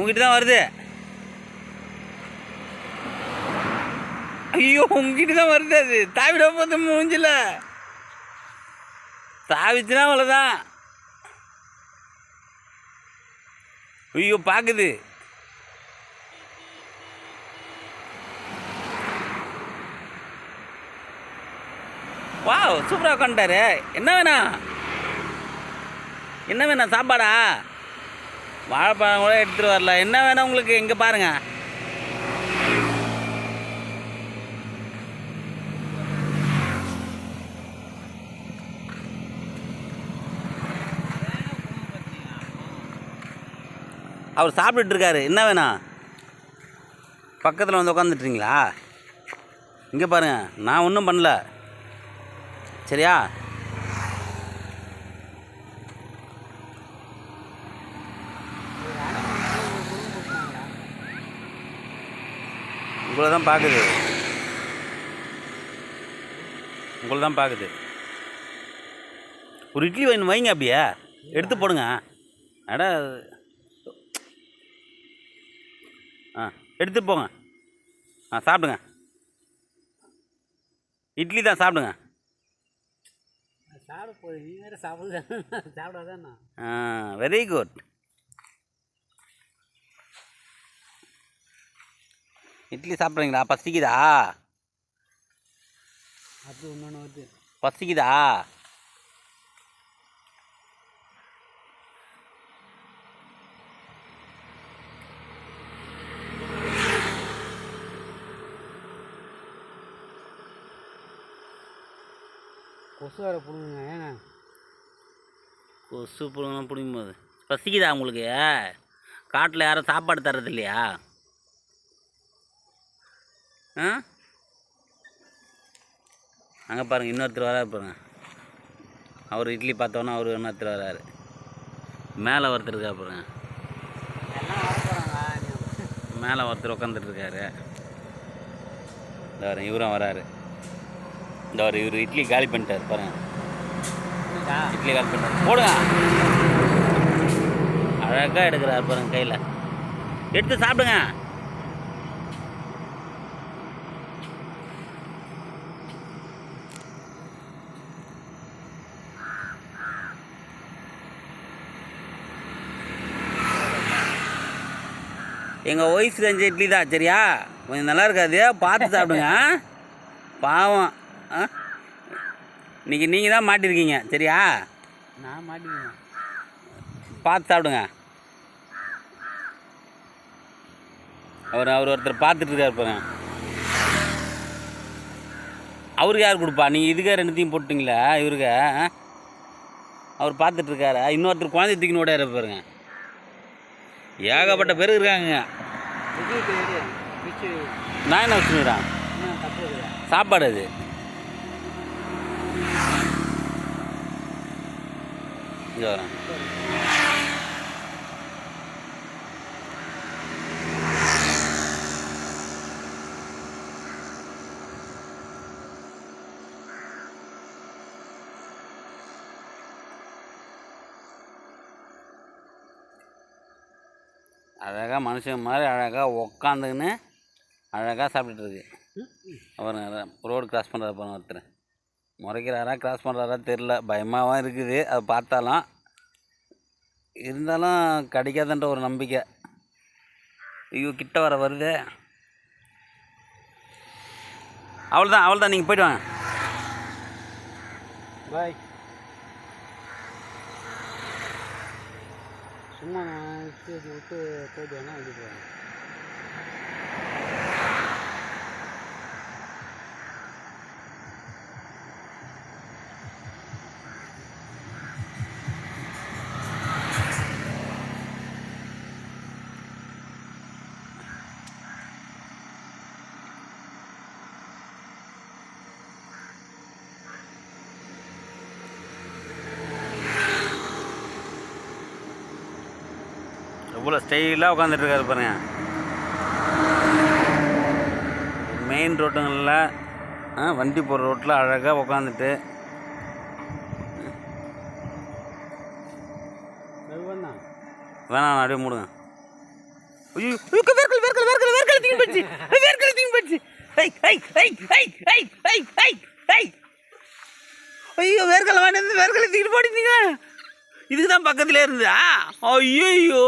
உங்ககிட்ட தான் வருது. ஐயோ உங்ககிட்ட தான் வருது அது. தாவிட போது மூஞ்சில. தாவிச்சுனா அவ்வளோதான் ஐயோ பார்க்குது வா சூப்பராக உட்காந்துட்டாரு என்ன வேணாம்? என்ன வேணாம்? சாப்பாடா? வாழைப்பழம் கூட எடுத்துகிட்டு வரல. என்ன வேணும் உங்களுக்கு? இங்கே பாருங்கள் அவர் சாப்பிட்டுட்டு என்ன வேணும்? பக்கத்தில் வந்து உட்காந்துட்டுறீங்களா இங்கே பாருங்கள் நான் ஒன்றும் பண்ணல. சரியா? உங்களை தான் பார்க்குது உங்களை தான் பார்க்குது ஒரு இட்லி வாங்கி வைங்க அப்படியே? எடுத்து போடுங்க. அட ஆ எடுத்து போங்க. ஆ சாப்பிடுங்க. இட்லி தான் சாப்பிடுங்க. சாப்பிட போகுது. நீ வேறு சாப்பிடுத சாப்பிடாதாண்ணா. ஆ வெரி குட் இட்லி சாப்பிட்றீங்களா? பசிக்குதா அது வருது. பசிக்குதா கொசு வேறு பிடுங்குங்க ஏங்க? கொசு புழுங்க பிடிக்கும் போது பசிக்குதா உங்களுக்கு? காட்டில் யாரும் சாப்பாடு தர்றது இல்லையா ஆ? அங்கே பாருங்கள் இன்னொருத்தர் வராரு பாருங்க. அவர் இட்லி பார்த்தோன்னா அவர் இன்னொருத்தர் வராரு. மேலே ஒருத்தர் இருக்கா பாருங்க. மேலே ஒருத்தர் உட்காந்துட்டு இருக்காரு இந்த இவரும் வராரு. இந்த வர இவர் இட்லி காலி பண்ணிட்டார் பாருங்க. இட்லி காலி பண்ணிட்டார். போடுங்க. அழகாக எடுக்கிறார் பாருங்க கையில். எடுத்து சாப்பிடுங்க. எங்கள் ஒய்ஃப் செஞ்ச இட்லி தான் சரியா? கொஞ்சம் நல்லா இருக்காது. பார்த்து சாப்பிடுங்க? பாவம் ஆ? இன்னைக்கு நீங்கள் தான் மாட்டிருக்கீங்க சரியா? நான் மாட்டிக்குவேன் பார்த்து சாப்பிடுங்க. அவர் அவர் ஒருத்தர் பார்த்துட்டு இருக்காரு பாருங்க. அவருக்கு யார் கொடுப்பா? நீங்கள் இதுக்கே ரெண்டுத்தையும் போட்டிங்களா இவருக்கு? அவர் பார்த்துட்டு இருக்காரு. இன்னொருத்தர் குழந்தை தூக்கின்னு ஓட பாருங்க. ஏகப்பட்ட பேர் இருக்காங்க. நான் என்ன வச்சுக்கிறான் சாப்பாடு அது. இங்கே வரேன். அழகாக மனுஷன் மாதிரி அழகாக உக்காந்துக்கின்னு அழகாக சாப்பிட்டுட்டு அவர் அப்புறம் ரோடு கிராஸ் பண்ணுறாரு பாருங்க ஒருத்தர். முறைக்கிறாரா கிராஸ் பண்ணுறாரா தெரில பயமாகவும் இருக்குது. அதை பார்த்தாலும் இருந்தாலும் கிடைக்காதுன்ற ஒரு நம்பிக்கை. ஐயோ கிட்ட வர வருது. அவ்வளோதான் அவ்வளோதான் நீங்கள் போய்ட்டு வாங்க. பாய் 什么人？这就这这点那一点。எவ்வளோ ஸ்டைலாக உட்காந்துட்டு இருக்காரு பாருங்க. மெயின் ரோட்டுங்களில் வண்டி போகிற ரோட்டில் அழகாக உட்காந்துட்டு வேணாம் அப்படியே மூடுங்க. ஐயோ வேர்க்கல் வேர்க்கல் வேர்க்கல் வேர்க்கல் தீங்கு போச்சு. வேர்க்கல் தீங்கு போச்சு. ஐயோ வேர்க்கல் வாங்கிட்டு வந்து வேர்க்கலை தீங்கிட்டு போட்டிருந்தீங்க இதுக்கு தான் பக்கத்தில் இருந்தா ஐயோ